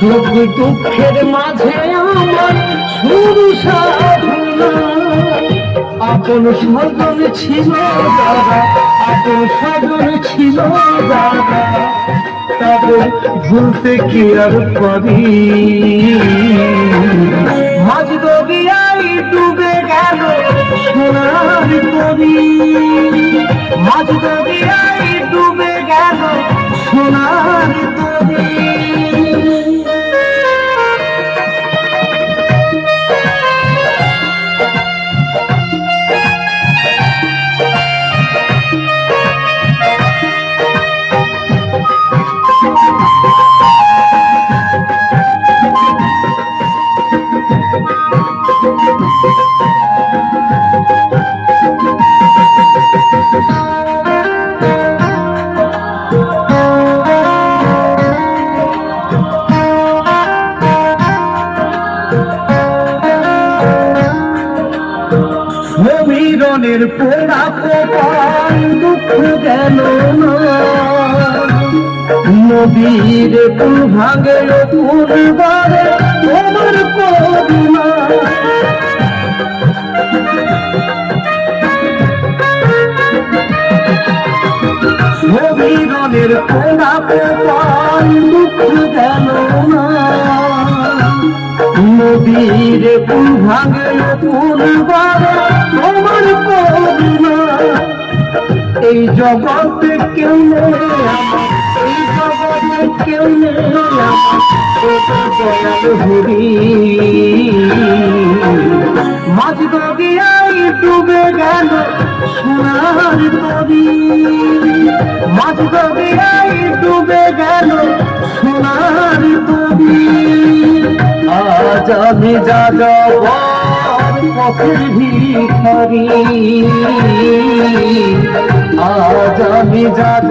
দুঃখের মাঝে আমার শুরু আপন স্বজন ছিল দাদা, আপন স্বজন ছিল দাদা। ভুলতে কি আর পারি? মাঝ দরিয়াই ডুবে গেল সোনার তরি মাঝ ডুবে গেল সোনার কুল ভাঙে পূর্বারে তোমার করুণা সমীরণের পোড়া কপাল দুঃখ গেল না। নদীর কুল ভাঙে পূর্বারে তোমার করুণা এই জগতে কেউ নেই। কেউ হরি মাঝ দরিয়াই ডুবে গেল সোনার তরি মাঝ দরিয়াই ডুবে গেল সোনার তরি আজ আমি যাব পথের ভিখারি যাব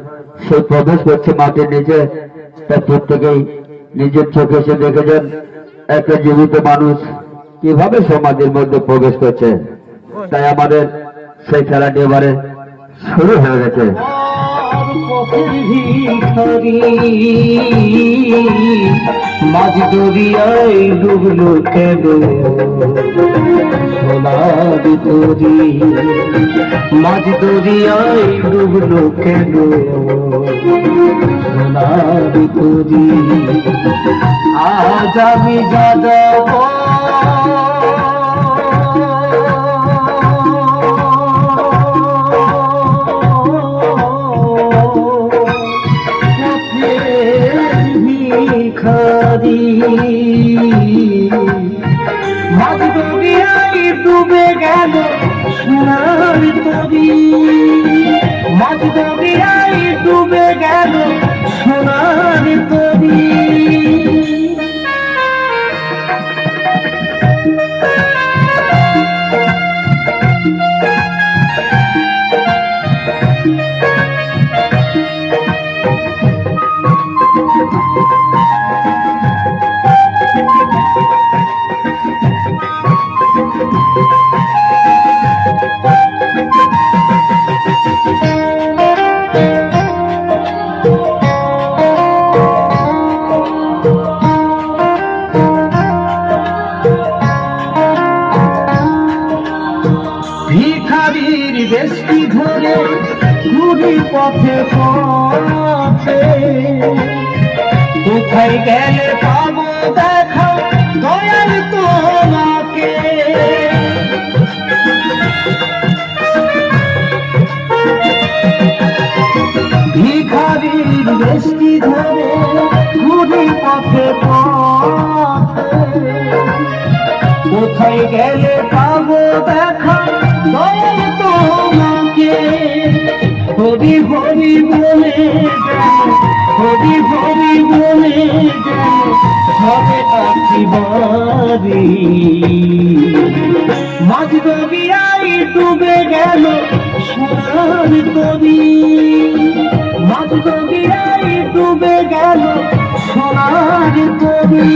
সেই প্রবেশ করছে মাটির নিচে। তার প্রত্যেকেই নিজের চোখে সে দেখেছেন, একটা জীবিত মানুষ কীভাবে সমাজের মধ্যে প্রবেশ করছে। তাই আমাদের সেই খেলাটি এবারে শুরু হয়ে গেছে। মাঝ দরিয়ায় ডুবলো কেন? সোনার তরি। মাঝ দরিয়ায় ডুবলো কেন? সোনার তরি। আজ আমি যা ভিখারি মাঝ দরিয়ায় ডুবে গেল সোনার তরি মাঝ দরিয়ায় ডুবে গেল সোনার তরি গেলে পাবো দেখা, দয়াল তোমাকে। হরি হরি বলে হরি হরি যেন হবে আশীর্বাদী মাঝ গভীরাই ডুবে গেল সোনার তরি। মাঝ গভীরাই ডুবে গেল সোনার তরি।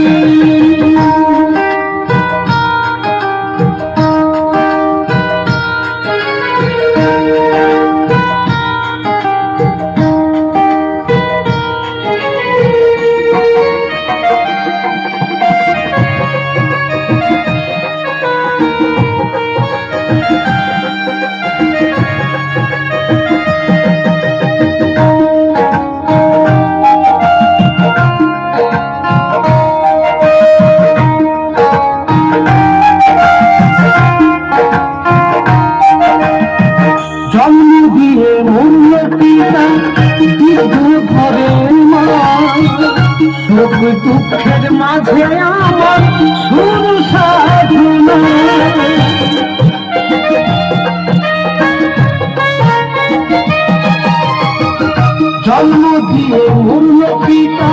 দিয়ে মূল্য পিতা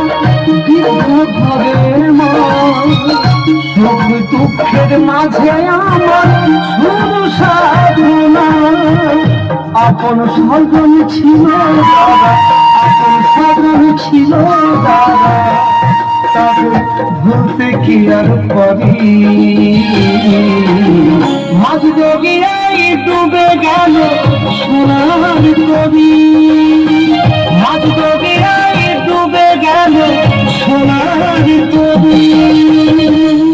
ঘরের মা মাঝে আমার শুরু সাধনা। আপন স্বজন ছিল আপন স্বজন ছিল তবে ভুলতে কি আর পারি মাঝ গিয়াই ডুবে গেল সোনার কবি। মাঝ গেল সোনার কবি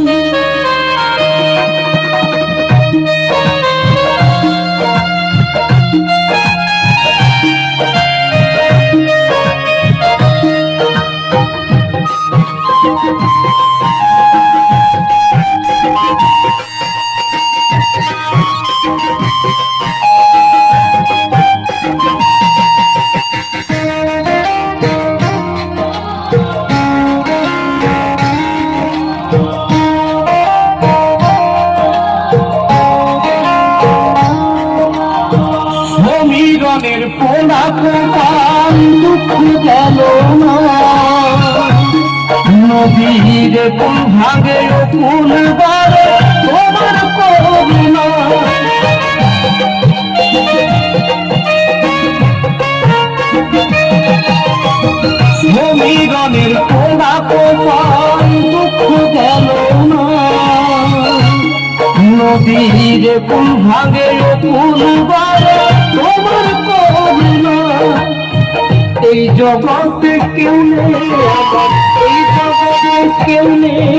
নদীর কোন ভাগে তোমার এই জগতে কেউ নেই এই জগতে কেউ নেই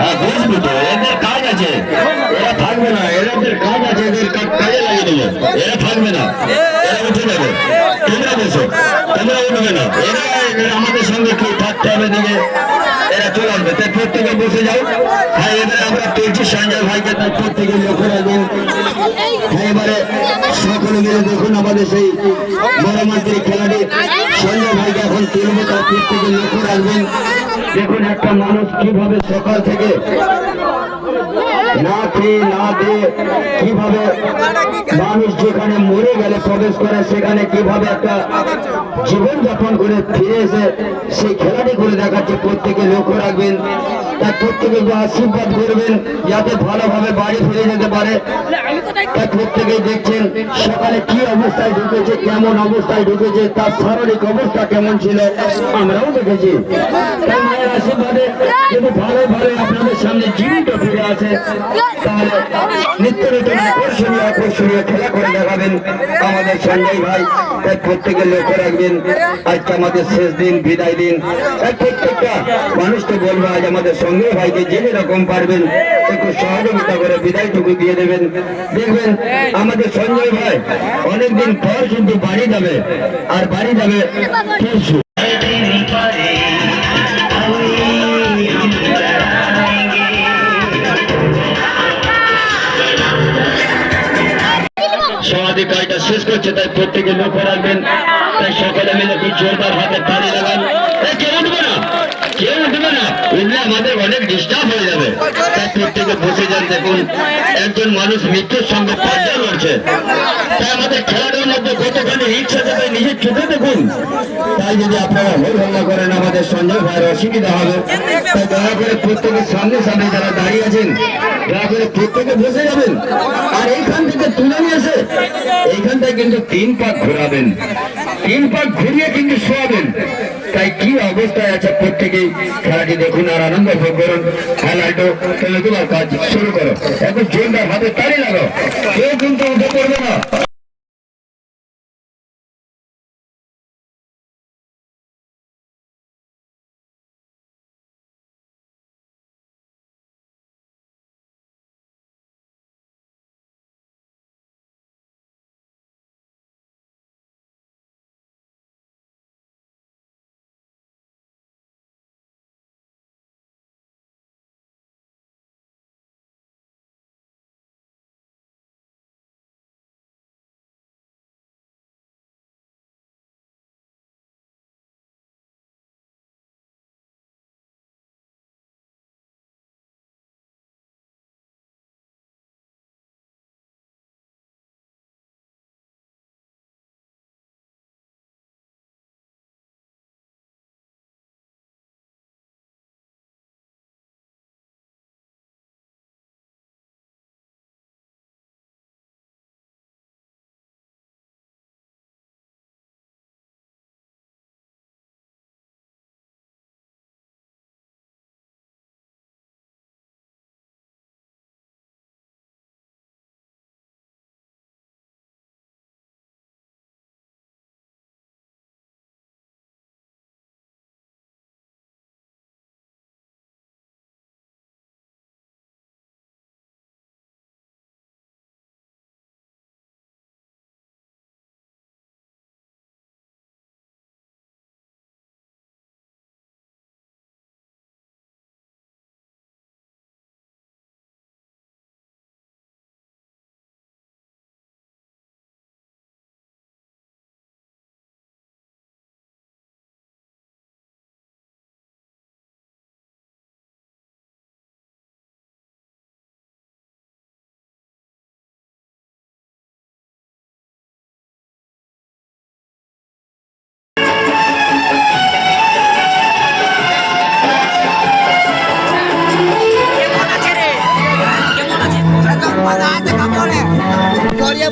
হ্যাঁ বুঝবি তো এদের কাজ আছে। এরা থাকবে না, এদের কাজ আছে লাগিয়ে দেবো। এরা থাকবে না, এরা উঠে যাবে। তোমরা বসো না। এরা আমাদের সঙ্গে কেউ থাকতে হবে দিকে? এরা চলে আসবে। তাই প্রত্যেকে বসে যাও। হ্যাঁ এদের আমরা পেয়েছি সঞ্জয় ভাইকে তাই প্রত্যেকে লক্ষ্য রাখবেন। হ্যাঁ এবারে সকলে মিলে দেখুন আমাদের সেই মহামন্ত্রী খেলাটি। সঞ্জয় ভাইকে এখন তুলবে, তার প্রত্যেকে লক্ষ্য রাখবেন। দেখুন একটা মানুষ কীভাবে সকাল থেকে না খেয়ে না দিয়ে কীভাবে মানুষ যেখানে মরে গেলে প্রবেশ করে, সেখানে কীভাবে একটা জীবন যাপন করে ফিরে এসে সেই খেলাটি করে দেখাচ্ছে। প্রত্যেকে লক্ষ্য রাখবেন, তার প্রত্যেকে আশীর্বাদ করবেন, যাতে ভালোভাবে বাড়ি ফিরে যেতে পারে। তাই প্রত্যেকেই দেখছেন সকালে কি অবস্থায় ঢুকেছে, কেমন অবস্থায় ঢুকেছে, তার শারীরিক অবস্থা কেমন ছিল, আমরাও দেখেছি। আশীর্বাদে যদি ভালো ভালো আপনাদের সামনে জীবিত ফিরে তাহলে নিত্য নতুন আকর্ষণীয় আকর্ষণীয় খেলা করে দেখাবেন আমাদের ভাই। লক্ষ্য রাখবেন, আজকে আমাদের শেষ দিন, বিদায় দিন। প্রত্যেকটা মানুষকে বলব, আজ আমাদের সঞ্জয় ভাইকে যে যেরকম পারবেন, একটু সহযোগিতা করে বিদায়টুকু দিয়ে দেবেন। দেখবেন আমাদের সঞ্জয় ভাই অনেকদিন পর কিন্তু বাড়ি যাবে। আর বাড়ি যাবে পরশু। সমাধি কাজটা শেষ করছে তাই প্রত্যেকে লক্ষ্য রাখবেন। তাই সকলে মিলে খুব জোরদার হাতে তালি লাগান এই কেউ উঠবে না কেউ উঠবে না উঠলে আমাদের অনেক ডিস্টার্ব হয়ে যাবে তাই বসে যান দেখুন, একজন মানুষ মৃত্যুর সঙ্গে পাল্টা লড়ছে। তাই আমাদের খেলাটার মধ্যে কতখানি ইচ্ছা দেবে নিজের চোখে দেখুন। তাই যদি আপনারা হই হল্লা করেন, আমাদের সঞ্জয় ভাইয়ের অসুবিধা হবে। তাই দয়া করে প্রত্যেকের সামনে সামনে যারা দাঁড়িয়ে আছেন, দয়া করে প্রত্যেকে বসে যাবেন। আর এইখান থেকে তুলে নিয়ে এসে এইখানটায় কিন্তু তিন পাক ঘোরাবেন। তিন পাক ঘুরিয়ে কিন্তু শোয়াবেন। তাই কি অবস্থায় আছে প্রত্যেকেই? খেলাটি দেখুন আর আনন্দ ভোগ করুন। খেলাটো তোমার কাজ শুরু করো। এখন জোরদার হাতে তাড়ি লাগো কেউ কিন্তু উঠে পড়বে না। बंदा आज कब बोले और ये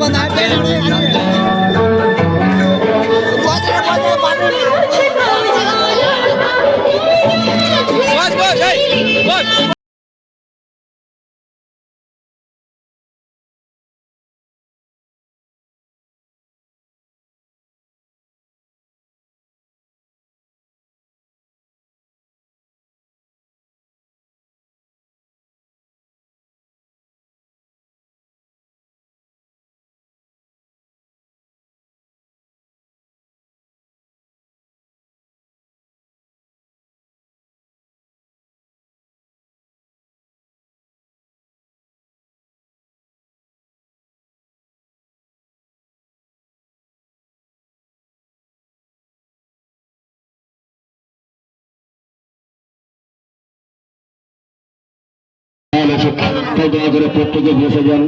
উচিত তাই দয়া করে প্রত্যেকে বসে যান।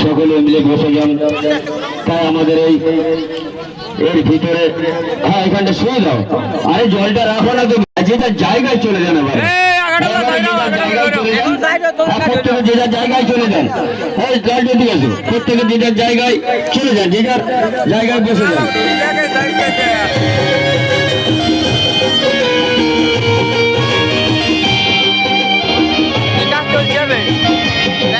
সকলে মিলে বসে যান। তাই আমাদের এই এর ভিতরে হ্যাঁ এখানটা শুয়ে দাও আরে জলটা রাখো না তুমি। যেটা জায়গায় চলে যান প্রত্যেকে যে যার জায়গায় চলে যান। হ্যাঁ জলটা দিয়ে আসো প্রত্যেকে যে যার জায়গায় চলে যান যে যার জায়গায় বসে যান।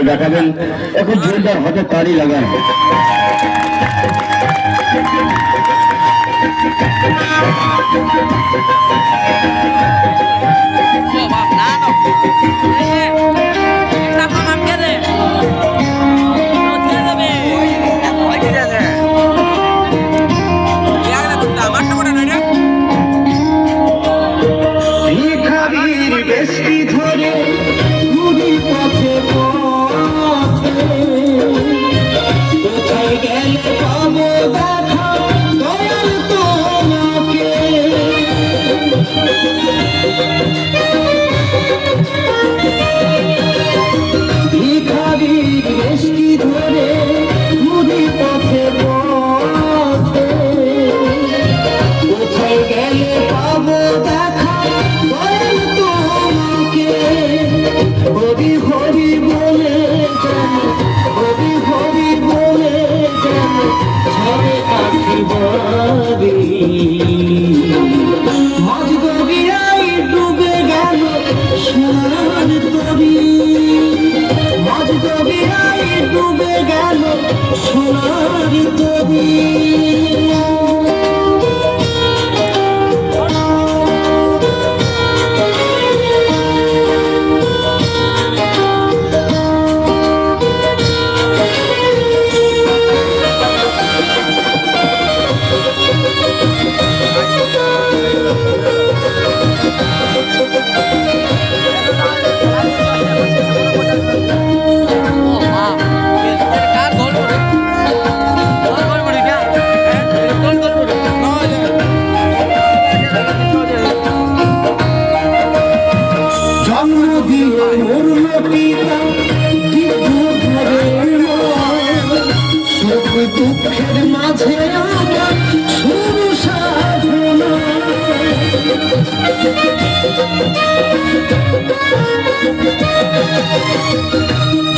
করে দেখাবেন এখন জোরদার হাতে তাড়ি লাগান ভিখারির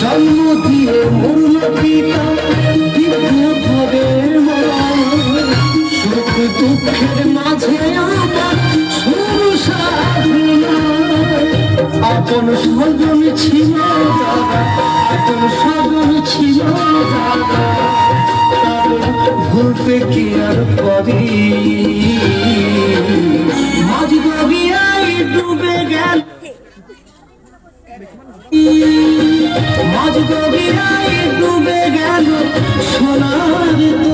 জন্ম দিয়ে মরল পিতা ঘরের সুখ দুঃখের মাঝে আপন স্বজন ছিল আপন স্বজন ছিল ভুলতে কি আর করি? মাঝ ডুবে গেল। মাঝ গভীরায় ডুবে গেল সোনার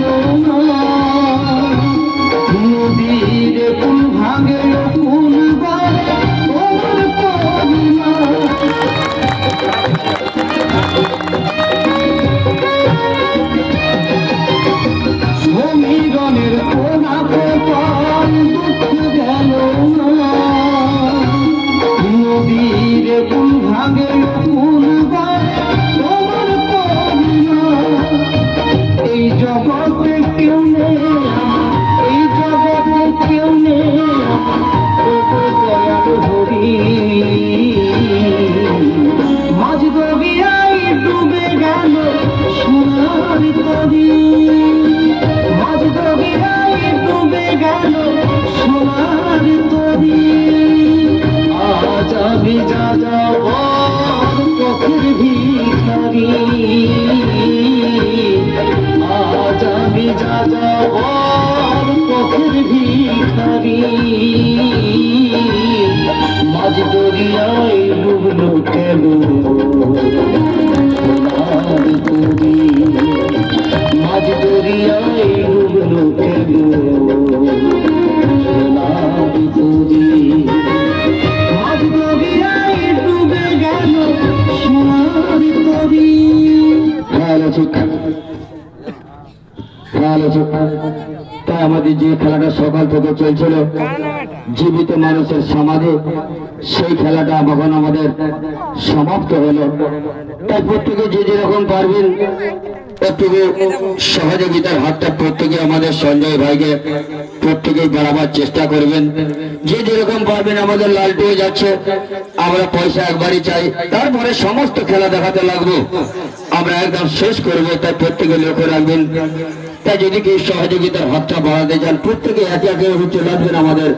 দুঃখ গেল আছে তাই আমাদের যে খেলাটা সকাল থেকে চলছিল, জীবিত মানুষের সমাধি, সেই খেলাটা এখন আমাদের সমাপ্ত হলো। তাই প্রত্যেকে যে যেরকম পারবেন, প্রত্যেকে সহযোগিতার হাতটা প্রত্যেকে আমাদের সঞ্জয় ভাইকে চেষ্টা করবেন। যে যেরকম পারবেন আমাদের লালটুয়ে যাচ্ছে, আমরা পয়সা একবারই চাই। তারপরে সমস্ত খেলা দেখাতে লাগবো। আমরা একদম শেষ করব, তাই প্রত্যেকে লক্ষ্য রাখবেন। যদি কেউ সহযোগিতার হাতটা বাড়াতে চান প্রত্যেকে একে একে চলে আসবেন আমাদের